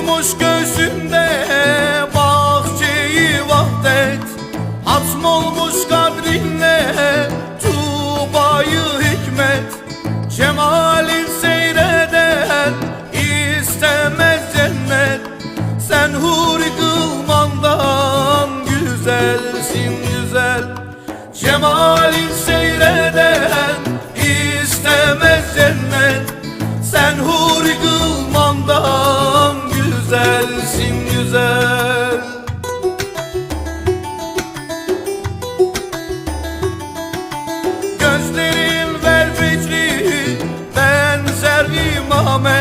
Kurumuş gözümde bahçeyi vahdet. Hatm olmuş kadrinle tubayı hikmet. Cemalin seyreden istemez cennet. Sen huri kılmandan güzelsin güzel. Cemalin sensin güzel. Gözlerin velvetli benzer imame